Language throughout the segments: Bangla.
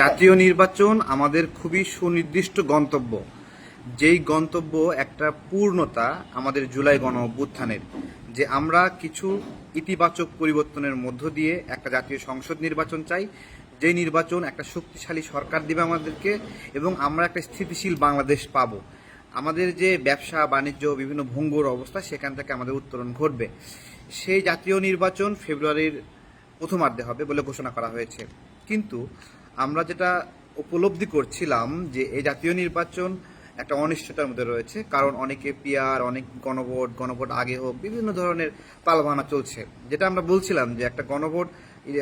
জাতীয় নির্বাচন আমাদের খুবই সুনির্দিষ্ট গন্তব্য। যেই গন্তব্য একটা পূর্ণতা আমাদের জুলাই গণ অভ্যুত্থানের, যে আমরা কিছু ইতিবাচক পরিবর্তনের মধ্য দিয়ে একটা জাতীয় সংসদ নির্বাচন চাই, যেই নির্বাচন একটা শক্তিশালী সরকার দিবে আমাদেরকে এবং আমরা একটা স্থিতিশীল বাংলাদেশ পাবো। আমাদের যে ব্যবসা, বাণিজ্য, বিভিন্ন ভঙ্গুর অবস্থা, সেখান থেকে আমাদের উত্তরণ ঘটবে। সেই জাতীয় নির্বাচন ফেব্রুয়ারির প্রথমার্ধে হবে বলে ঘোষণা করা হয়েছে। কিন্তু আমরা যেটা উপলব্ধি করছিলাম যে এই জাতীয় নির্বাচন একটা অনিশ্চয়তার মধ্যে রয়েছে, কারণ অনেকে পিয়ার অনেক গণভোট গণভোট আগে হোক, বিভিন্ন ধরনের পালভানা চলছে। যেটা আমরা বলছিলাম যে একটা গণভোট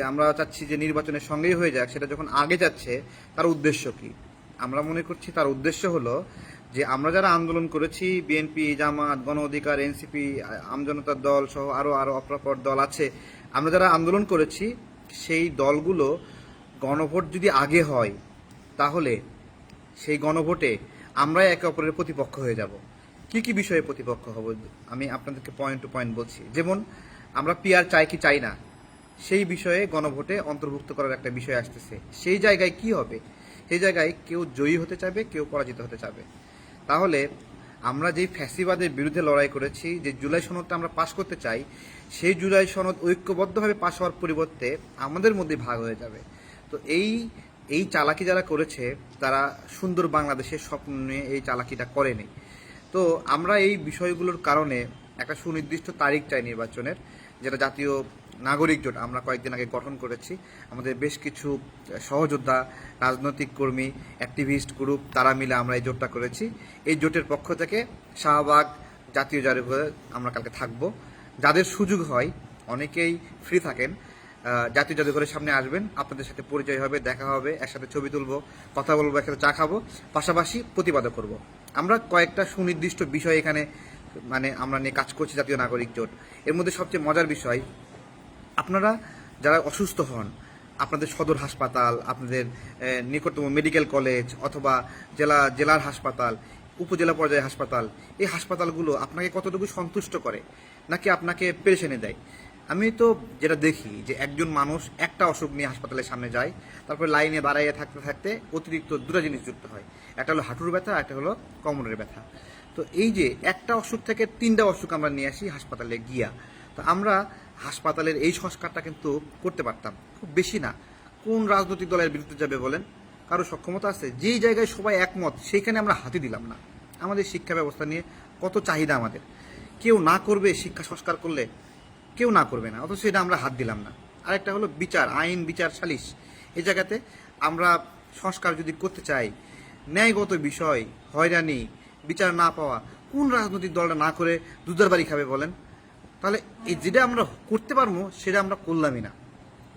আমরা চাচ্ছি যে নির্বাচনের সঙ্গেই হয়ে যাক, সেটা যখন আগে যাচ্ছে, তার উদ্দেশ্য কি? আমরা মনে করছি তার উদ্দেশ্য হলো যে আমরা যারা আন্দোলন করেছি, বিএনপি, জামাত, গণ অধিকার, এনসিপি আমজনতার দল সহ আরও আরও অপরাপর দল আছে আমরা যারা আন্দোলন করেছি, সেই দলগুলো গণভোট যদি আগে হয়, তাহলে সেই গণভোটে আমরাই একে অপরের প্রতিপক্ষ হয়ে যাব। কি কি বিষয়ে প্রতিপক্ষ হব, আমি আপনাদেরকে পয়েন্ট টু পয়েন্ট বলছি। যেমন, আমরা পিয়ার চাই কি চাই না, সেই বিষয়ে গণভোটে অন্তর্ভুক্ত করার একটা বিষয় আসতেছে। সেই জায়গায় কি হবে? সেই জায়গায় কেউ জয়ী হতে চাবে কেউ পরাজিত হতে চাবে তাহলে আমরা যেই ফ্যাসিবাদের বিরুদ্ধে লড়াই করেছি, যে জুলাই সনদটা আমরা পাশ করতে চাই, সেই জুলাই সনদ ঐক্যবদ্ধভাবে পাশ হওয়ার পরিবর্তে আমাদের মধ্যে ভাগ হয়ে যাবে। তো এই এই চালাকি যারা করেছে, তারা সুন্দর বাংলাদেশের স্বপ্ন নিয়ে এই চালাকিটা করেনি। তো আমরা এই বিষয়গুলোর কারণে একটা সুনির্দিষ্ট তারিখ চাই নির্বাচনের, যেটা জাতীয় নাগরিক জোট আমরা কয়েকদিন আগে গঠন করেছি। আমাদের বেশ কিছু সহযোদ্ধা, রাজনৈতিক কর্মী অ্যাক্টিভিস্ট গ্রুপ তারা মিলে আমরা এই জোটটা করেছি। এই জোটের পক্ষ থেকে শাহবাগ জাতীয় জাদুঘরে আমরা কালকে থাকব। যাদের সুযোগ হয়, অনেকেই ফ্রি থাকেন। জাতীয় জাদুঘরের সামনে আসবেন। আপনাদের সাথে পরিচয় হবে, দেখা হবে, একসাথে ছবি তুলবো, কথা বলব, একসাথে চা খাব। পাশাপাশি প্রতিবাদও করব। আমরা কয়েকটা সুনির্দিষ্ট বিষয় এখানে মানে আমরা নিয়ে কাজ করছি জাতীয় নাগরিক জোট। এর মধ্যে সবচেয়ে মজার বিষয় আপনারা যারা অসুস্থ হন, আপনাদের সদর হাসপাতাল, আপনাদের নিকটতম মেডিকেল কলেজ অথবা জেলা, জেলার হাসপাতাল, উপজেলা পর্যায়ে হাসপাতাল, এই হাসপাতালগুলো আপনাকে কতটুকু সন্তুষ্ট করে? নাকি আপনাকে পেরেশানি দেয়? আমি তো যেটা দেখি যে একজন মানুষ একটা অসুখ নিয়ে হাসপাতালের সামনে যায়, তারপর লাইনে দাঁড়াইয়ে থাকতে থাকতে অতিরিক্ত দুটো জিনিস যুক্ত হয়। একটা হলো হাঁটুর ব্যথা, একটা হলো কোমরের ব্যথা। তো এই যে একটা অসুখ থেকে তিনটা অসুখ আমরা নিয়ে আসি হাসপাতালে গিয়া। তো আমরা হাসপাতালের এই সংস্কারটা কিন্তু করতে পারতাম। খুব বেশি না। কোন রাজনৈতিক দলের বিরুদ্ধে যাবে বলেন? কারও সক্ষমতা আছে? যেই জায়গায় সবাই একমত, সেইখানে আমরা হাতি দিলাম না। আমাদের শিক্ষা ব্যবস্থা নিয়ে কত চাহিদা আমাদের। কেউ না করবে শিক্ষা সংস্কার করলে, কেউ না করবে না। অথচ এটা আমরা হাত দিলাম না। আরেকটা হলো বিচার, আইন, বিচার, সালিশ। এই জায়গাতে আমরা সংস্কার যদি করতে চাই, ন্যায়গত বিষয়, হয়রানি, বিচার না পাওয়া, কোন রাজনৈতিক দলটা না করে দুধার বাড়ি খাবে বলেন? তাহলে এই যেটা আমরা করতে পারব, সেটা আমরা করলামই না।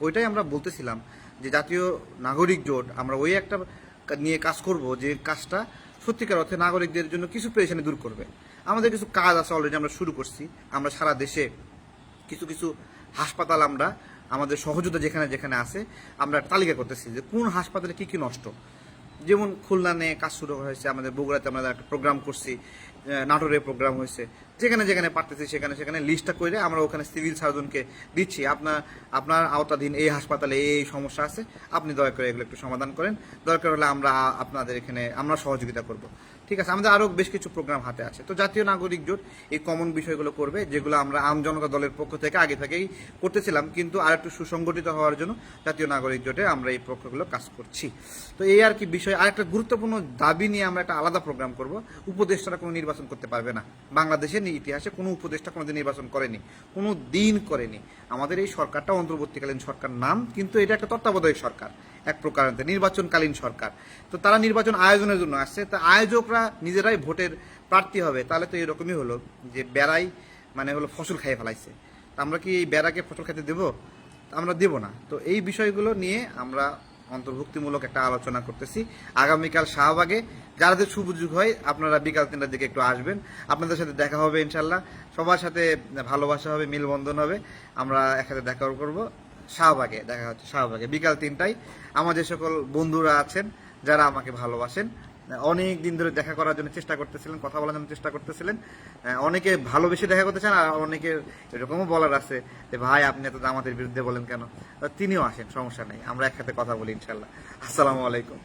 ওইটাই আমরা বলতেছিলাম যে জাতীয় নাগরিক জোট, আমরা ওই একটা নিয়ে কাজ করব যে কাজটা সত্যিকার অর্থে নাগরিকদের জন্য কিছু পেরেশানি দূর করবে। আমাদের কিছু কাজ আছে অলরেডি আমরা শুরু করছি। আমরা সারা দেশে কিছু কিছু হাসপাতাল আমরা, আমাদের সহযোগিতা যেখানে যেখানে আছে, আমরা তালিকা করতেছি যে কোন হাসপাতালে কি কি নষ্ট। যেমন খুলনা নিয়ে কাজ শুরু হয়েছে, আমাদের বগুড়াতে আমরা একটা প্রোগ্রাম করছি নাটোরে প্রোগ্রাম হয়েছে। যেখানে যেখানে পারতেছি, সেখানে সেখানে লিস্টটা করে আমরা ওখানে সিভিল সার্জনকে দিচ্ছি। আপনার আপনার আওতাধীন এই হাসপাতালে এই সমস্যা আছে, আপনি দয়া করে এগুলো একটু সমাধান করেন। দরকার হলে আমরা আপনাদের এখানে আমরা সহযোগিতা করব। ঠিক আছে, আমাদের আরও বেশ কিছু প্রোগ্রাম হাতে আছে। তো জাতীয় নাগরিক জোট এই কমন বিষয়গুলো করবে, যেগুলো আমরা আম জনতা দলের পক্ষ থেকে আগে থেকেই করতেছিলাম, কিন্তু আর একটু সুসংগঠিত হওয়ার জন্য জাতীয় নাগরিক জোটে আমরা এই পক্ষগুলো কাজ করছি। তো এই আর কি বিষয়, আর একটা গুরুত্বপূর্ণ দাবি নিয়ে আমরা একটা আলাদা প্রোগ্রাম করব, উপদেষ্টারা কোনো নির্বাচন করতে পারবে না। বাংলাদেশের ইতিহাসে কোনো উপদেষ্টা কোনোদিন নির্বাচন করেনি, কোনো দিন করেনি। আমাদের এই সরকারটা অন্তর্বর্তীকালীন সরকার নাম, কিন্তু এটা একটা তত্ত্বাবধায়ক সরকার, এক প্রকার নির্বাচনকালীন সরকার। তো তারা নির্বাচন আয়োজনের জন্য আসছে, তা আয়োজকরা নিজেরাই ভোটের প্রার্থী হবে, তাহলে তো এরকমই হলো যে বেড়াই মানে হলো ফসল খাইয়ে ফেলাইছে। আমরা কি এই বেড়াকে ফসল খেতে দেবো? আমরা দেব না। তো এই বিষয়গুলো নিয়ে আমরা অন্তর্ভুক্তিমূলক একটা আলোচনা করতেছি। আগামীকাল শাহবাগে যাদের সুযোগ হয়, আপনারা বিকাল তিনটার দিকে একটু আসবেন। আপনাদের সাথে দেখা হবে ইনশাল্লাহ সবার সাথে ভালোবাসা হবে, মিলবন্ধন হবে। আমরা একসাথে দেখা করব। শাহবাগে, দেখা হচ্ছে শাহবাগে। বিকাল তিনটায় আমার যে সকল বন্ধুরা আছেন, যারা আমাকে ভালোবাসেন। অনেক দিন ধরে দেখা করার জন্য চেষ্টা করতেছিলেন, কথা বলার জন্য চেষ্টা করতেছিলেন। অনেকে ভালোবেসে দেখা করতে চান, আর অনেকে এরকমও বলার আছে যে, ভাই, আপনি এত আমাদের বিরুদ্ধে বলেন কেন? তিনিও আসেন, সমস্যা নেই, আমরা একসাথে কথা বলি ইনশাল্লাহ আসসালামু আলাইকুম।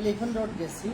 এলিফেন্ট রোড গেছি